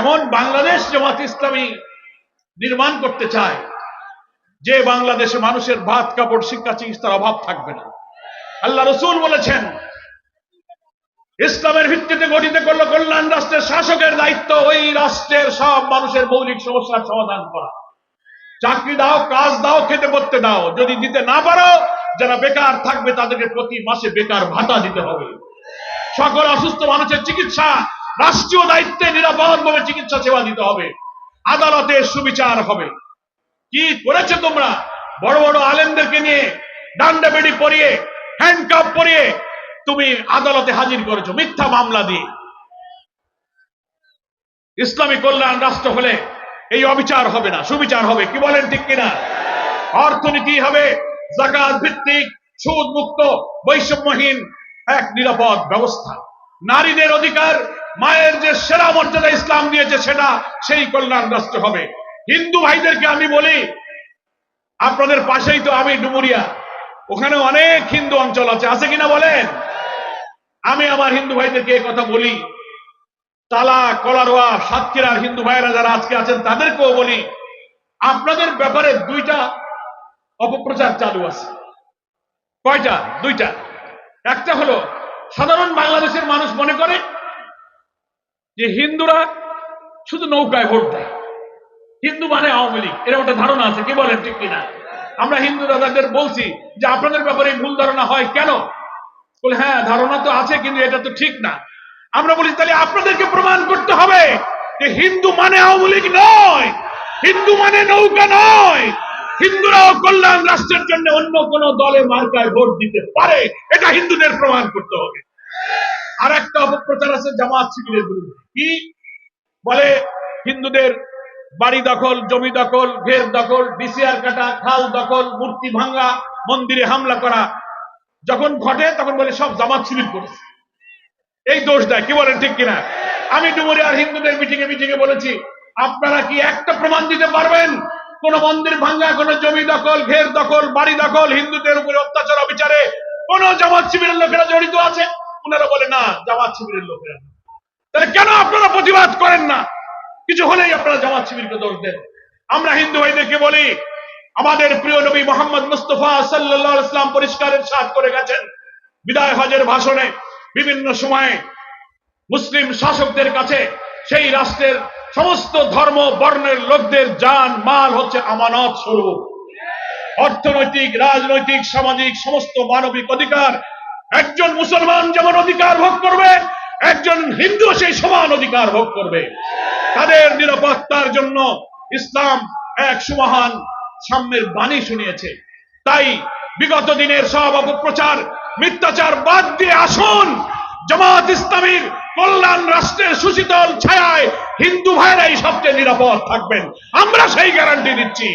এমন বাংলাদেশ জামাত ইসলামী নির্মাণ করতে চায়, যে বাংলাদেশে মানুষের ভাত, কাপড়, শিক্ষা, চিকিৎসার অভাব থাকবে না। আল্লাহ রসুল বলেছেন, ইসলামের ভিত্তিতে গঠিত করল কল্যাণ রাষ্ট্রের শাসকের দায়িত্ব, ওই রাষ্ট্রের সব মানুষের মৌলিক সমস্যার সমাধান করা। চাকরি দাও, কাজ দাও, খেতে পড়তে দাও, যদি দিতে না পারো, যারা বেকার থাকবে তাদেরকে প্রতি মাসে বেকার ভাতা দিতে হবে। সকল অসুস্থ মানুষের চিকিৎসা রাষ্ট্রীয় দায়িত্বে নিরাপদ ভাবে চিকিৎসা সেবা দিতে হবে। আদালতে সুবিচার হবে। কি করেছে তোমরা? বড় বড় আলেমদেরকে নিয়ে ডান্ডা বেড়ি পরিয়ে হ্যান্ডকাপ পরিয়ে তুমি আদালতে হাজির করেছ। মিথ্যা মামলা দিয়ে। ইসলামী কল্যাণ রাষ্ট্র হলে এই অবিচার হবে না। সুবিচার হবে। কি বলেন ঠিক কিনা? অর্থনীতি হবে। জাকাত ভিত্তিক সুদ মুক্ত বৈষম্যহীন এক নিরাপদ ব্যবস্থা। নারীদের অধিকার মায়ের যে সেরা মর্যাদা ইসলাম দিয়েছে সেটা সেই কল্যাণ রাষ্ট্র হবে। হিন্দু ভাইদেরকে আমি বলি, আপনাদের পাশেই তো আমি ডুমুরিয়া। ওখানে অনেক হিন্দু অঞ্চল আছে। আছে কিনা বলেন? আমি আমার হিন্দু ভাইদেরকে কথা বলি। তালা, কলারোয়া, সাতক্ষীরার হিন্দু ভাইয়েরা যারা আজকে আছেন, তাদেরকেও বলি, আপনাদের ব্যাপারে দুইটা অপপ্রচার চালু আছে। কয়টা? দুইটা। একটা হলো, সাধারণ বাংলাদেশের মানুষ মনে করে যে হিন্দুরা শুধু নৌকায় ভোট দেয়। হিন্দু মানে আওয়ামী লীগ। এরকম একটা ধারণা আছে, কি বলেন ঠিক কিনা? আমরা হিন্দু দাদাদের বলছি যে আপনাদের ব্যাপারে ভুল ধারণা হয় কেন? বলে হ্যাঁ ধারণা তো আছে, কিন্তু এটা তো ঠিক না। আমরা বলি, তাহলে আপনাদেরকে প্রমাণ করতে হবে যে হিন্দু মানে আওয়ামী লীগ নয়, হিন্দু মানে নৌকা নয়। হিন্দুরাও কল্যাণ রাষ্ট্রের জন্য অন্য কোন দলে মার্কায় ভোট দিতে পারে। এটা হিন্দুদের প্রমাণ করতে হবে। আর একটা অপপ্রচার আছে জামাত শিবিরের বিরুদ্ধে। কি? বলে হিন্দুদের বাড়ি দখল, জমি দখল, ঘের দখল, ডিসিআর কাটা, খাল দখল, মূর্তি ভাঙ্গা মন্দিরে হামলা করা। যখন ঘটে তখন বলে সব জামাত শিবির করেছে। এই দোষ দেয়, কি বলেন ঠিক কিনা? আমি ডুমুরিয়ার হিন্দুদের মিটিং এ মিটিং এ বলেছি, আপনারা কি একটা প্রমাণ দিতে পারবেন? কোন মন্দির ভাঙ্গা কোন জমি দখল, ঘের দখল, বাড়ি দখল, হিন্দুদের উপরে অত্যাচার, অবিচারে কোন জামাত শিবিরের লোকেরা জড়িত আছে? ওনারা বলে, না, জামাত শিবিরের লোকেরা তাহলে কেন আপনারা প্রতিবাদ করেন না? কিছু হলেই আপনারা জামাত শিবিরকে দোষ দেন। আমরা হিন্দু ভাইদেরকে বলি, আমাদের প্রিয় নবী মোহাম্মদ মুস্তফা সাল্লাহ ইসলাম পরিষ্কারের সাথ করে গেছেন। বিদায় হজের ভাষণে বিভিন্ন সময়ে মুসলিম শাসকদের কাছে সেই রাষ্ট্রের সমস্ত ধর্ম, বর্ণের লোকদের যান মাল হচ্ছে আমানত স্বরূপ। অর্থনৈতিক, রাজনৈতিক, সামাজিক, সমস্ত মানবিক অধিকার একজন মুসলমান যেমন অধিকার ভোগ করবে, একজন হিন্দু সেই সমান অধিকার ভোগ করবে। তাদের নিরাপত্তার জন্য ইসলাম এক সুমহান সাম্যের বাণী শুনিয়েছে। তাই বিগত দিনের সব অপপ্রচার, মিথ্যাচার বাদ দিয়ে আসুন। জামাত ইসলামীর কল্যাণ রাষ্ট্রের সুশীতল ছায়ায় হিন্দু ভাইরাই সবচেয়ে নিরাপদ থাকবেন। আমরা সেই গ্যারান্টি দিচ্ছি।